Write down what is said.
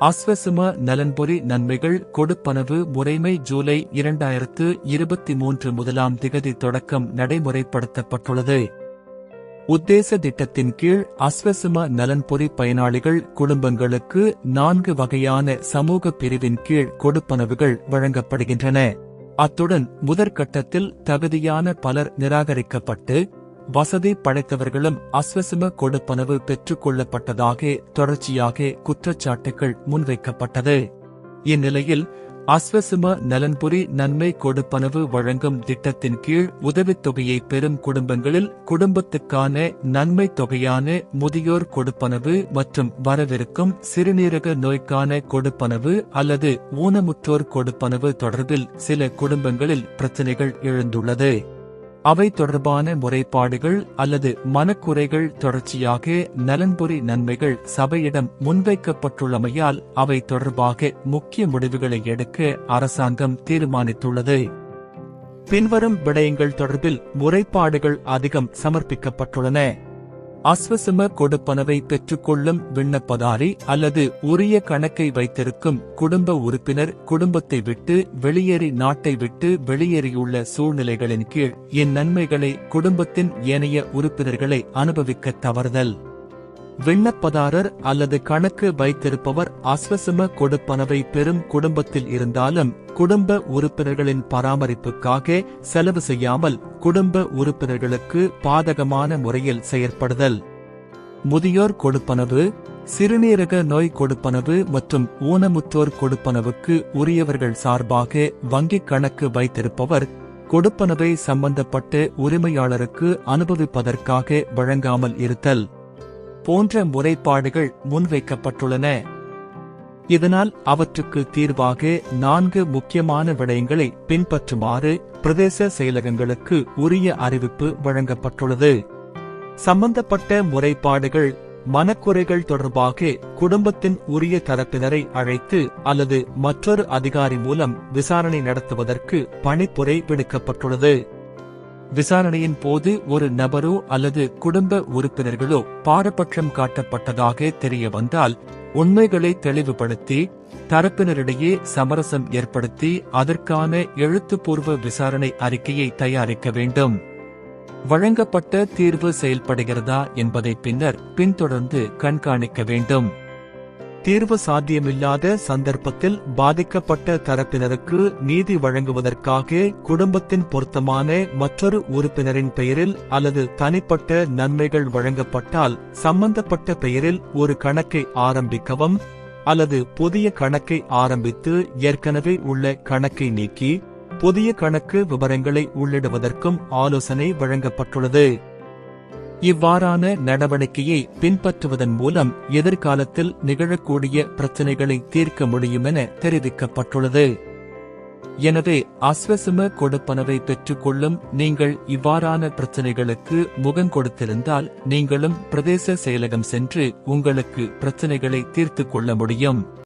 அஸ்வசும நலன்பொறி நன்மைகள் கொடுப்பனவு முறைமை ஜூலை இரண்டாயிரத்து இருபத்தி மூன்று முதலாம் திகதி தொடக்கம் நடைமுறைப்படுத்தப்பட்டுள்ளது. உத்தேச திட்டத்தின் கீழ் அஸ்வசும நலன்பொறி பயனாளிகள் குடும்பங்களுக்கு நான்கு வகையான சமூக பிரிவின் கீழ் கொடுப்பனவுகள் வழங்கப்படுகின்றன. அத்துடன் முதற்கட்டத்தில் தகுதியான பலர் நிராகரிக்கப்பட்டு வசதி படைத்தவர்களும் அஸ்வசும கொடுப்பனவு பெற்றுக் கொள்ளப்பட்டதாக தொடர்ச்சியாக குற்றச்சாட்டுகள் முன்வைக்கப்பட்டது. இந்நிலையில் அஸ்வசும நலன்புரி நன்மை கொடுப்பனவு வழங்கும் திட்டத்தின் கீழ் உதவித்தொகையை பெறும் குடும்பங்களில் குடும்பத்துக்கான நன்மை தொகையான முதியோர் கொடுப்பனவு மற்றும் வரவிருக்கும் சிறுநீரக நோய்க்கான கொடுப்பனவு அல்லது ஊனமுற்றோர் கொடுப்பனவு தொடர்பில் சில குடும்பங்களில் பிரச்சினைகள் எழுந்துள்ளது. அவை தொடர்பான முறைப்பாடுகள் அல்லது மனக்குறைகள் தொடர்ச்சியாக நலன்புரி நன்மைகள் சபையிடம் முன்வைக்கப்பட்டுள்ளமையால் அவை தொடர்பாக முக்கிய முடிவுகளை எடுக்க அரசாங்கம் தீர்மானித்துள்ளது. பின்வரும் விடயங்கள் தொடர்பில் முறைப்பாடுகள் அதிகம் சமர்ப்பிக்கப்பட்டுள்ளன. அஸ்வசம கொடுப்பனவை பெற்றுக்கொள்ளும் விண்ணப்பதாரி அல்லது உரிய கணக்கை வைத்திருக்கும் குடும்ப உறுப்பினர் குடும்பத்தை விட்டு வெளியேறி நாட்டை விட்டு வெளியேறியுள்ள சூழ்நிலைகளின் கீழ் இந்நன்மைகளை குடும்பத்தின் ஏனைய உறுப்பினர்களை அனுபவிக்க தவறுதல். விண்ணப்பதாரர் அல்லது கணக்கு வைத்திருப்பவர் அஸ்வசம கொடுப்பனவை பெறும் குடும்பத்தில் இருந்தாலும் குடும்ப உறுப்பினர்களின் பராமரிப்புக்காக செலவு செய்யாமல் குடும்ப உறுப்பினர்களுக்கு பாதகமான முறையில் செயற்படுதல். முதியோர் கொடுப்பனவு சிறுநீரக நோய் கொடுப்பனவு மற்றும் ஊனமுற்றோர் கொடுப்பனவுக்கு உரியவர்கள் சார்பாக வங்கிக் கணக்கு வைத்திருப்பவர் கொடுப்பனவை சம்பந்தப்பட்ட உரிமையாளருக்கு அனுபவிப்பதற்காக வழங்காமல் இருத்தல். போன்ற முறைப்பாடுகள் முன்வைக்கப்பட்டுள்ளன. இதனால் அவற்றுக்கு தீர்வாக நான்கு முக்கியமான விடயங்களை பின்பற்றுமாறு பிரதேச செயலகங்களுக்கு உரிய அறிவிப்பு வழங்கப்பட்டுள்ளது. சம்பந்தப்பட்ட முறைப்பாடுகள் மனக்குறைகள் தொடர்பாக குடும்பத்தின் உரிய தரப்பினரை அழைத்து அல்லது மற்றொரு அதிகாரி மூலம் விசாரணை நடத்துவதற்கு பணிப்புரை விடுக்கப்பட்டுள்ளது. விசாரணையின் போது ஒரு நபரோ அல்லது குடும்ப உறுப்பினர்களோ பாரபட்சம் காட்டப்பட்டதாக தெரிய வந்தால் உண்மைகளை தெளிவுபடுத்தி தரப்பினரிடையே சமரசம் ஏற்படுத்தி அதற்கான எழுத்துப்பூர்வ விசாரணை அறிக்கையை தயாரிக்க வேண்டும். வழங்கப்பட்ட தீர்வு செயல்படுகிறதா என்பதை பின்னர் பின்தொடர்ந்து கண்காணிக்க வேண்டும். தீர்வு சாத்தியமில்லாத சந்தர்ப்பத்தில் பாதிக்கப்பட்ட தரப்பினருக்கு நீதி வழங்குவதற்காக குடும்பத்தின் பொருத்தமான மற்றொரு உறுப்பினரின் பெயரில் அல்லது தனிப்பட்ட நன்மைகள் வழங்கப்பட்டால் சம்பந்தப்பட்ட பெயரில் ஒரு கணக்கை ஆரம்பிக்கவும் அல்லது புதிய கணக்கை ஆரம்பித்து ஏற்கனவே உள்ள கணக்கை நீக்கி புதிய கணக்கு விவரங்களை உள்ளிடுவதற்கும் ஆலோசனை வழங்கப்பட்டுள்ளது. இவ்வாறான நடவடிக்கையை பின்பற்றுவதன் மூலம் எதிர்காலத்தில் நிகழக்கூடிய பிரச்சினைகளை தீர்க்க முடியும் என தெரிவிக்கப்பட்டுள்ளது. எனவே அஸ்வசம கொடுப்பனவை பெற்றுக்கொள்ளும் நீங்கள் இவ்வாறான பிரச்சனைகளுக்கு முகம் கொடுத்திருந்தால் நீங்களும் பிரதேச செயலகம் சென்று உங்களுக்கு பிரச்சனைகளை தீர்த்துக் கொள்ள முடியும்.